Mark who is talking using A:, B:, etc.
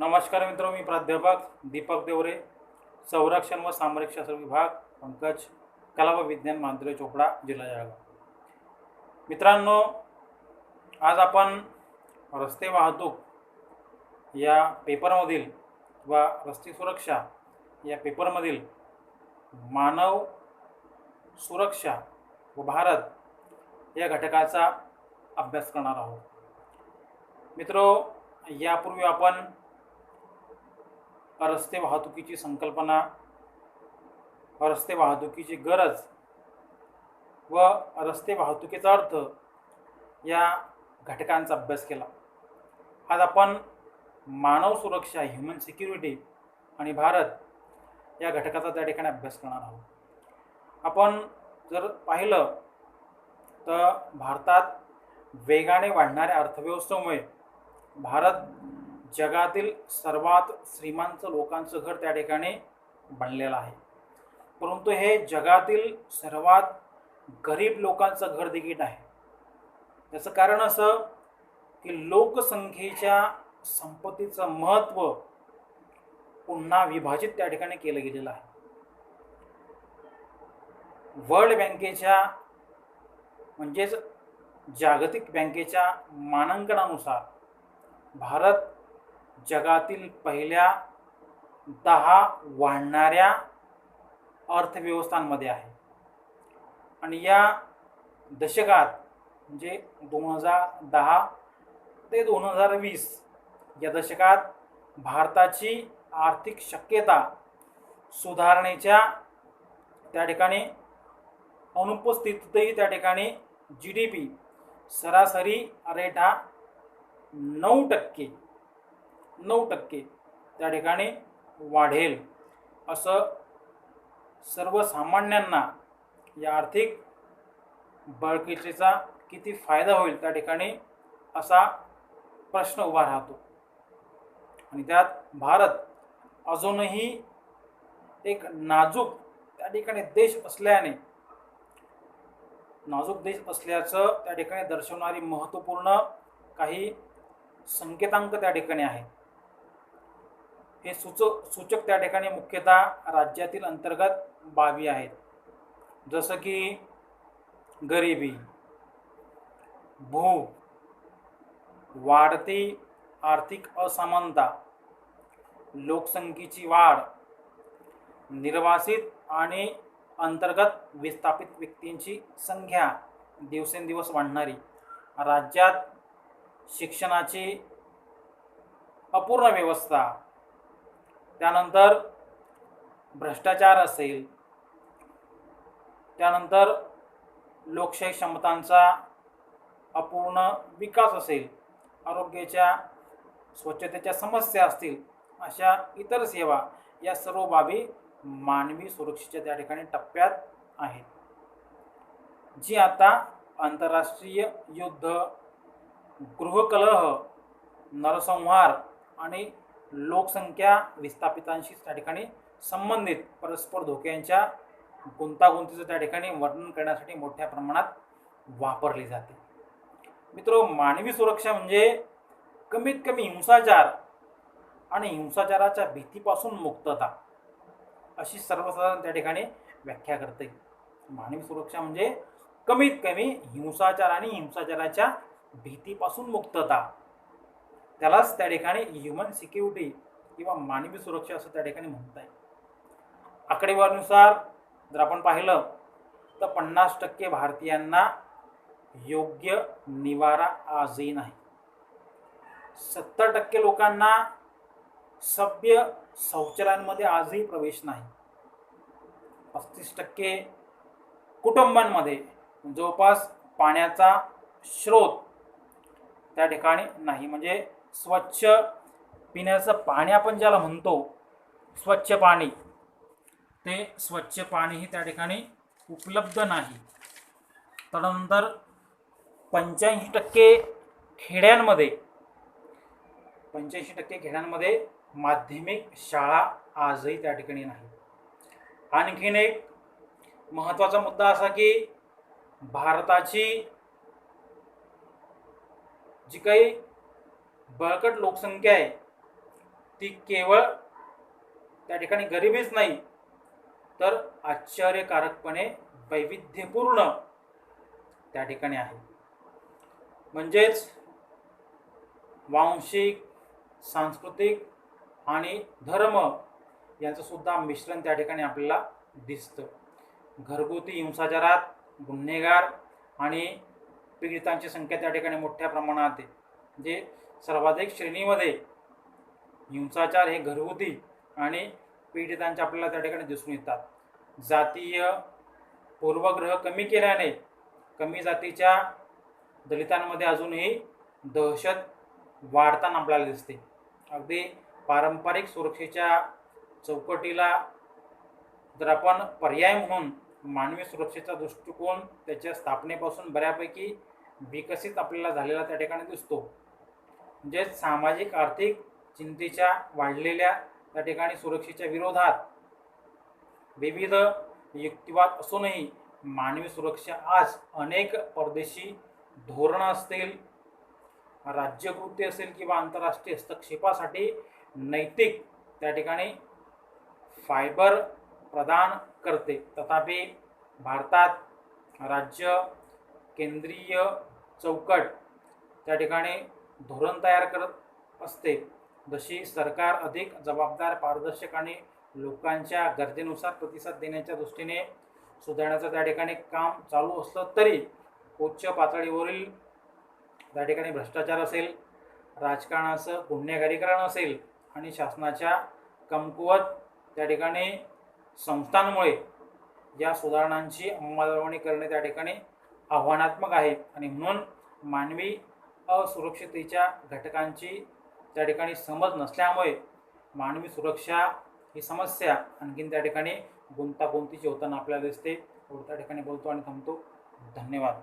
A: नमस्कार मित्र मी प्राध्यापक दीपक देवरे संरक्षण व सामरिकशास्त्र विभाग पंकज कला व विज्ञान मांद्रे चोपडा जिल्हा जळगाव. मित्रांनो आज आपण रस्ते वाहतूक या पेपरमधील वा रस्ते सुरक्षा या पेपरमधील मानव सुरक्षा व भारत या घटकाचा अभ्यास करणार आहोत. मित्रो यापूर्वी आपण रस्ते वाहतुकीची संकल्पना रस्ते वाहतुकीची गरज व रस्ते वाहतुकीचा अर्थ या घटकांचा अभ्यास केला. आज आपण मानव सुरक्षा ह्युमन सिक्युरिटी आणि भारत या घटकाचा त्या ठिकाणी अभ्यास करणार आहोत. आपण जर पाहिलं तर भारतात वेगाने वाढणाऱ्या अर्थव्यवस्थेमुळे भारत जगातील सर्वात श्रीमंत लोकांचं घर त्या ठिकाणी बनलेलं आहे. परंतु हे जगातील सर्वात गरीब लोकांचं घर देखील आहे. त्याचं कारण असं की लोकसंख्येच्या संपत्तीचं महत्त्व पुन्हा विभाजित त्या ठिकाणी केलं गेलेलं आहे. वर्ल्ड बँकेच्या म्हणजेच जागतिक बँकेच्या मानांकनानुसार भारत जगातील पहिल्या दहा वाढणाऱ्या अर्थव्यवस्थांमध्ये आहे. आणि या दशकात म्हणजे दोन हजार दहा ते दोन हजार वीस या दशकात भारताची आर्थिक शक्यता सुधारण्याच्या त्या ठिकाणी अनुपस्थितीतही त्या ठिकाणी जी डी पी सरासरी रेट हा नऊ टक्के. नऊ टक्के त्या ठिकाणी वाढेल. असं सर्वसामान्यांना या आर्थिक बळकटीचा किती फायदा होईल त्या ठिकाणी असा प्रश्न उभा राहतो. आणि त्यात भारत अजूनही एक नाजूक त्या ठिकाणी देश असल्याने नाजूक देश असल्याचं त्या ठिकाणी दर्शवणारी महत्त्वपूर्ण काही संकेतांक त्या ठिकाणी आहेत. हे सूचक सूचक त्या ठिकाणी मुख्यतः राज्यातील अंतर्गत बाबी आहेत. जसं की गरिबी भू वाढती आर्थिक असमानता लोकसंख्येची वाढ निर्वासित आणि अंतर्गत विस्थापित व्यक्तींची संख्या दिवसेंदिवस वाढणारी. राज्यात शिक्षणाची अपूर्ण व्यवस्था त्यानंतर भ्रष्टाचार असेल त्यानंतर लोकशाही क्षमतांचा अपूर्ण विकास असेल आरोग्याच्या स्वच्छतेच्या समस्या असतील अशा इतर सेवा या सर्व बाबी मानवी सुरक्षेच्या त्या ठिकाणी टप्प्यात आहेत. जी आता आंतरराष्ट्रीय युद्ध गृहकलह नरसंहार आणि लोकसंख्या विस्थापितांशी त्या ठिकाणी संबंधित परस्पर धोक्यांच्या गुंतागुंतीचं त्या ठिकाणी वर्णन करण्यासाठी मोठ्या प्रमाणात वापरली जाते. मित्र मानवी सुरक्षा म्हणजे कमीत कमी हिंसाचार आणि हिंसाचाराच्या भीतीपासून मुक्तता अशी सर्वसाधारण त्या ठिकाणी व्याख्या करते. मानवी सुरक्षा म्हणजे कमीत कमी हिंसाचार आणि हिंसाचाराच्या भीतीपासून मुक्तता. त्यालाच त्या ठिकाणी ह्युमन सिक्युरिटी किंवा मानवी सुरक्षा असं त्या ठिकाणी म्हणता येईल आकडेवारीनुसार जर आपण पाहिलं तर पन्नास टक्के भारतीयांना योग्य निवारा आजही नाही. सत्तर टक्के लोकांना सभ्य शौचालयांमध्ये आजही प्रवेश नाही. पस्तीस टक्के कुटुंबांमध्ये जवळपास पाण्याचा स्रोत त्या ठिकाणी नाही. म्हणजे स्वच्छ पिण्याचं पाणी आपण ज्याला म्हणतो स्वच्छ पाणी ते स्वच्छ पाणीही त्या ठिकाणी उपलब्ध नाही. त्यानंतर पंच्याऐंशी टक्के खेड्यांमध्ये पंच्याऐंशी टक्के खेड्यांमध्ये माध्यमिक शाळा आजही त्या ठिकाणी नाही. आणखीन एक महत्त्वाचा मुद्दा असा की भारताची जी काही बळकट लोकसंख्या आहे. ती केवळ त्या ठिकाणी गरिबीच नाही तर आश्चर्यकारकपणे वैविध्यपूर्ण त्या ठिकाणी आहे. म्हणजेच वांशिक सांस्कृतिक आणि धर्म यांचं सुद्धा मिश्रण त्या ठिकाणी आपल्याला दिसतं. घरगुती हिंसाचारात गुन्हेगार आणि पीडितांची संख्या त्या ठिकाणी मोठ्या प्रमाणात आहे. जे सर्वाधिक श्रेणीमध्ये हिंसाचार हे घरगुती आणि पीडितांचे आपल्याला त्या ठिकाणी दिसून येतात. जातीय पूर्वग्रह कमी केल्याने कमी जातीच्या दलितांमध्ये अजूनही दहशत वाढताना आपल्याला दिसते. अगदी पारंपरिक सुरक्षेच्या चौकटीला जर आपण पर्याय म्हणून मानवी सुरक्षेचा दृष्टिकोन त्याच्या स्थापनेपासून बऱ्यापैकी विकसित आपल्याला झालेला त्या ठिकाणी दिसतो. म्हणजे सामाजिक आर्थिक चिंतेच्या वाढलेल्या त्या ठिकाणी सुरक्षेच्या विरोधात विविध युक्तिवाद असूनही मानवी सुरक्षा आज अनेक परदेशी धोरणं असतील राज्यकृती असेल किंवा आंतरराष्ट्रीय हस्तक्षेपासाठी नैतिक त्या ठिकाणी फायबर प्रदान करते. तथापि भारतात राज्य केंद्रीय चौकट त्या ठिकाणी धोरण तयार करत असते. जशी सरकार अधिक जबाबदार पारदर्शक आणि लोकांच्या गरजेनुसार प्रतिसाद देण्याच्या दृष्टीने सुधारण्याचं त्या ठिकाणी काम चालू असलं तरी उच्च पातळीवरील त्या ठिकाणी भ्रष्टाचार असेल राजकारणाचं गुन्हेगारीकरण असेल आणि शासनाच्या कमकुवत त्या ठिकाणी संस्थांमुळे या सुधारणांची अंमलबजावणी करणे त्या ठिकाणी आव्हानात्मक आहे. आणि म्हणून मानवी असुरक्षितेच्या घटकांची त्या ठिकाणी समज नसल्यामुळे मानवी सुरक्षा ही समस्या आणखीन त्या ठिकाणी गुंतागुंतीची होताना आपल्याला दिसते. एवढं त्या ठिकाणी बोलतो आणि थांबतो. धन्यवाद.